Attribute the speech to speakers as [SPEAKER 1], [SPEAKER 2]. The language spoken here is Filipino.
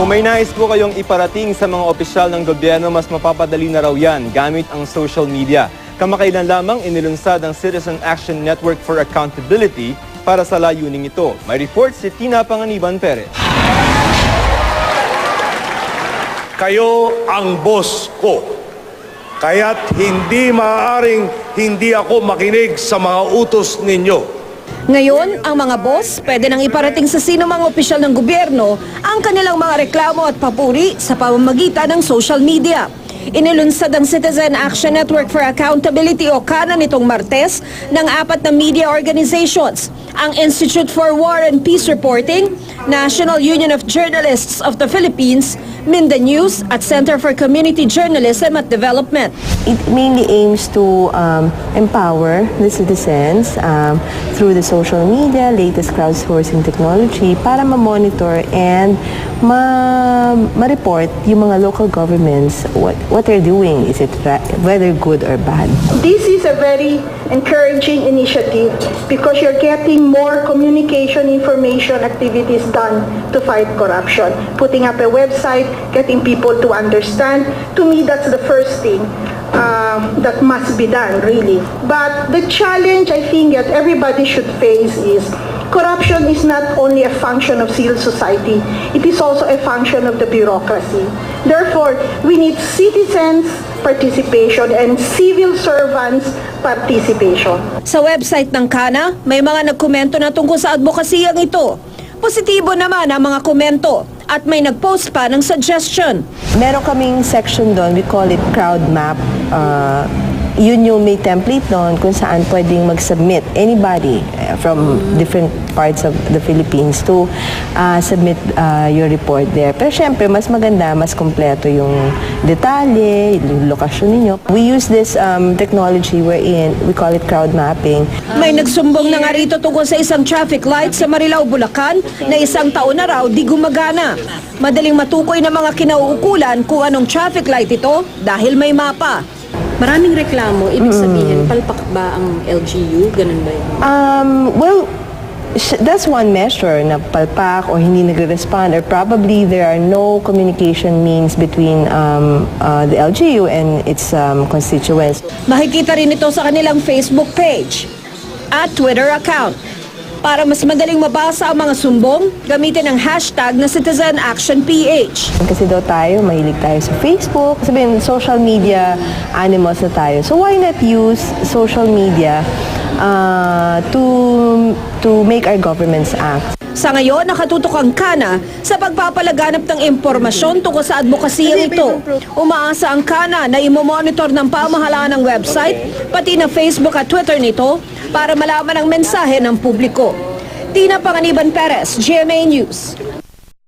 [SPEAKER 1] Kung may nais po kayong iparating sa mga opisyal ng gobyerno, mas mapapadali na raw yan gamit ang social media. Kamakailan lamang inilunsad ang Citizen Action Network for Accountability para sa layuning ito. May report si Tina Panganiban Perez.
[SPEAKER 2] Kayo ang boss ko. Kaya't hindi maaaring hindi ako makinig sa mga utos ninyo.
[SPEAKER 3] Ngayon, ang mga boss pwede nang iparating sa sino mga opisyal ng gobyerno ang kanilang mga reklamo at papuri sa pamamagitan ng social media. Inilunsad ang Citizen Action Network for Accountability o CANA nitong Martes ng apat na media organizations, ang Institute for War and Peace Reporting, National Union of Journalists of the Philippines, Minda News at Center for Community Journalism at Development.
[SPEAKER 4] It mainly aims to um, empower the citizens um, through the social media, latest crowdsourcing technology para ma-monitor and ma- ma-report yung mga local governments what, what they're doing. Is it ra- whether good or bad?
[SPEAKER 5] This is a very encouraging initiative because you're getting more communication information activities done to fight corruption. Putting up a website, getting people to understand. To me, that's the first thing um, that must be done, really. But the challenge I think that everybody should face is corruption is not only a function of civil society, it is also a function of the bureaucracy. Therefore, we need citizens' participation and civil servants' participation.
[SPEAKER 3] Sa website ng Kana, may mga nagkomento na tungkol sa advokasiyang ito. Positibo naman ang mga komento at may nagpost pa ng suggestion.
[SPEAKER 4] Meron kaming section doon, we call it crowd map. Uh, yun yung may template doon kung saan pwedeng mag-submit anybody uh, from different parts of the Philippines to uh, submit uh, your report there. Pero syempre, mas maganda, mas kompleto yung detalye, yung lokasyon ninyo. We use this um, technology wherein we call it crowd mapping.
[SPEAKER 3] May nagsumbong na nga rito tungkol sa isang traffic light sa Marilao, Bulacan na isang taon na raw di gumagana. Madaling matukoy ng mga kinauukulan kung anong traffic light ito dahil may mapa.
[SPEAKER 6] Maraming reklamo, ibig sabihin, palpak ba ang LGU? Ganun ba yun?
[SPEAKER 4] Um, well, sh- that's one measure na palpak or hindi nagre-respond or probably there are no communication means between um, uh, the LGU and its um, constituents.
[SPEAKER 3] Makikita rin ito sa kanilang Facebook page at Twitter account. Para mas madaling mabasa ang mga sumbong, gamitin ang hashtag na Citizen Action PH.
[SPEAKER 4] Kasi daw tayo, mahilig tayo sa Facebook. Sabihin, social media animals na tayo. So why not use social media uh, to to make our governments act?
[SPEAKER 3] Sa ngayon, nakatutok ang kana sa pagpapalaganap ng impormasyon tungkol sa advokasiyang ito. Umaasa ang kana na imomonitor ng pamahalaan ng website, pati na Facebook at Twitter nito para malaman ang mensahe ng publiko. Tina Panganiban Perez, GMA News.